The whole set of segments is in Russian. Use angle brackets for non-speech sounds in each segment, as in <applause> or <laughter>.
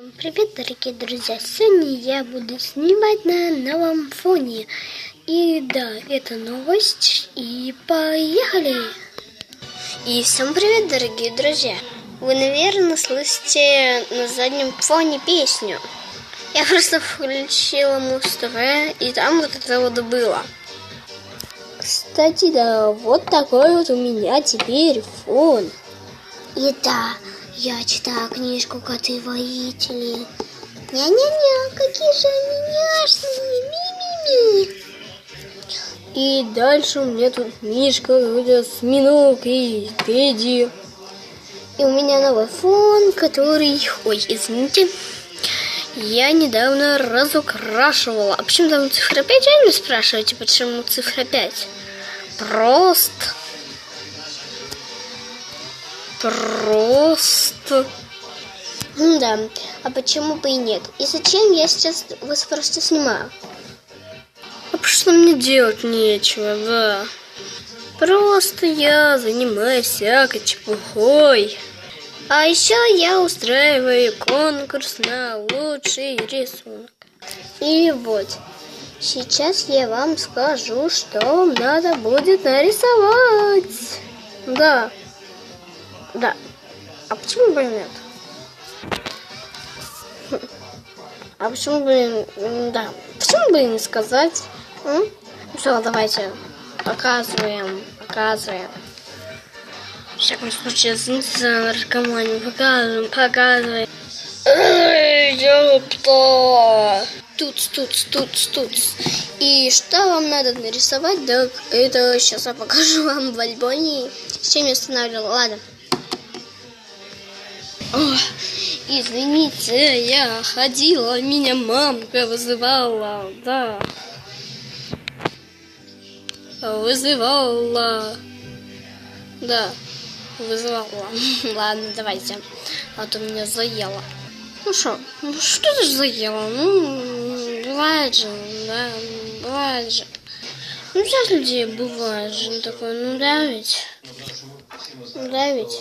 Привет, дорогие друзья! Сегодня я буду снимать на новом фоне. И да, это новость. И поехали! И всем привет, дорогие друзья! Вы, наверное, слышите на заднем фоне песню. Я просто включила Муз-ТВ, и там вот это вот было. Кстати, да, вот такой вот у меня теперь фон. И да, я читаю книжку «Коты-воители». Ня-ня-ня, какие же они няшные, ми-ми-ми. И дальше у меня тут книжка «Осьминог» и Тедди. И у меня новый фон, который... Ой, извините. Я недавно разукрашивала. А почему там цифра 5? Вы не спрашиваете, почему цифра 5? Просто... Просто... Ну да, а почему бы и нет? И зачем я сейчас вас просто снимаю? А потому что мне делать нечего, да. Просто я занимаюсь всякой чепухой. А еще я устраиваю конкурс на лучший рисунок. И вот, сейчас я вам скажу, что надо будет нарисовать. Да. Да. А почему бы нет? А почему бы... Да. Почему бы не сказать? Ну что, давайте показываем, показываем. В всяком случае, за наркоманию. Показываем, показываем. Ёпта! Туц, туц, туц, туц. И что вам надо нарисовать? Да, это сейчас я покажу вам в альбоме. С чем я останавливала? Ладно. Извините, я ходила, меня мамка вызывала, да. Вызывала. Да, вызывала. <laughs> Ладно, давайте. А то меня заело. Ну что, ну что ты ж заело? Ну, бывает же, да, бывает же. Ну, сейчас людей бывает же, ну такое, ну да ведь. Ну да ведь.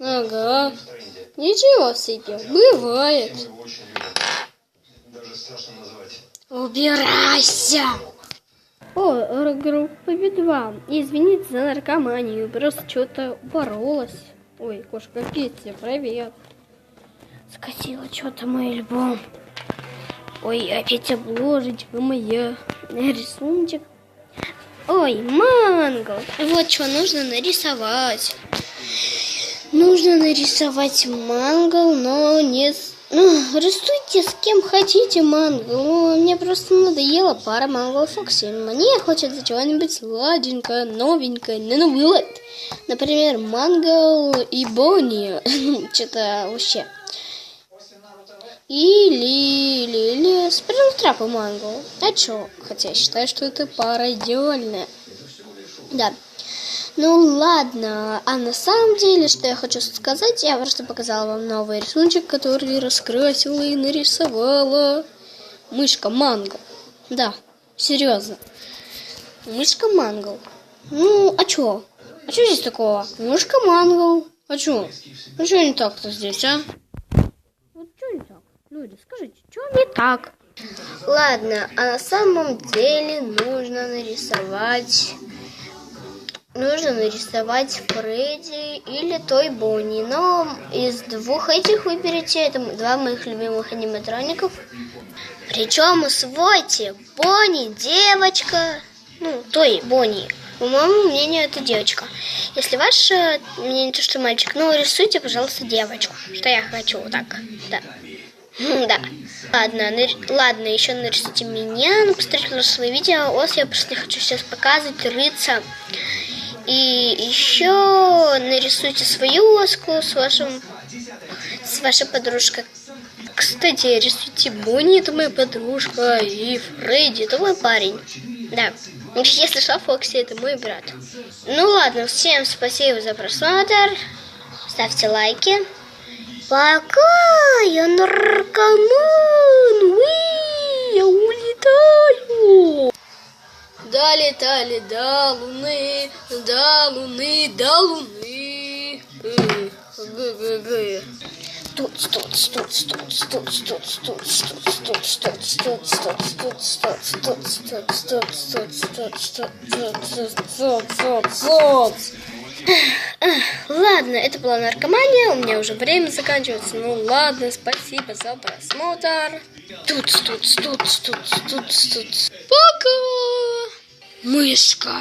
Ага. Ничего себе, бывает. Убирайся! О, группа Би-2. Извините за наркоманию, просто что-то боролась. Ой, кошка Китти, привет. Скатила что-то мой альбом. Ой, опять обложечка моя. Рисуночек. Ой, манго. Вот что нужно нарисовать. Нужно нарисовать мангал, но не... с- Ну, рисуйте с кем хотите мангал. Ну, мне просто надоело пара мангал Фокси. Мне хочется чего-нибудь сладенькое, новенькое, на Новый. Например, мангал и Бонни. <laughs> Что-то вообще. Или, или, или Спринтрап и мангал. А чё? Хотя я считаю, что это пара идеальная. Да. Ну ладно, а на самом деле, что я хочу сказать, я просто показала вам новый рисунок, который раскрасила и нарисовала мышка Мангл. Да, серьезно. Мышка Мангл. Ну, а чё? А чё здесь такого? Мышка Мангл. А чё? А чё не так-то здесь, а? Вот чё не так? Люди, скажите, чё не так? Ладно, а на самом деле нужно нарисовать нужно нарисовать Фредди или Той Бонни. Но из двух этих выберите это два моих любимых аниматроников. Причем усвойте Бонни, девочка. Ну, Той Бонни. По моему мнению, это девочка. Если ваше мнение, то что мальчик, ну, рисуйте, пожалуйста, девочку. Что я хочу, вот так. Да. Да. Ладно, нари- ладно, еще нарисуйте меня. Ну, посмотрите прошлое видео. Ос я просто не хочу сейчас показывать, рыться. И еще нарисуйте свою оску с вашим с вашей подружкой. Кстати, рисуйте Бонни, это моя подружка, и Фредди, это мой парень. Да. Если что, Фокси, это мой брат. Ну ладно, всем спасибо за просмотр. Ставьте лайки. Пока, я наркоман. Долетали до луны, до луны, до луны. Э, стуц, стуц, стуц, стуц, стуц, стуц, стуц, стуц, стуц, стуц, стуц, стуц, стуц, стуц, стуц, стуц, стуц. Ладно, это была наркомания, у меня уже время заканчивается. Ну ладно, спасибо за просмотр. Тут, тут, тут, тут, тут, тут. Пока. Мышка.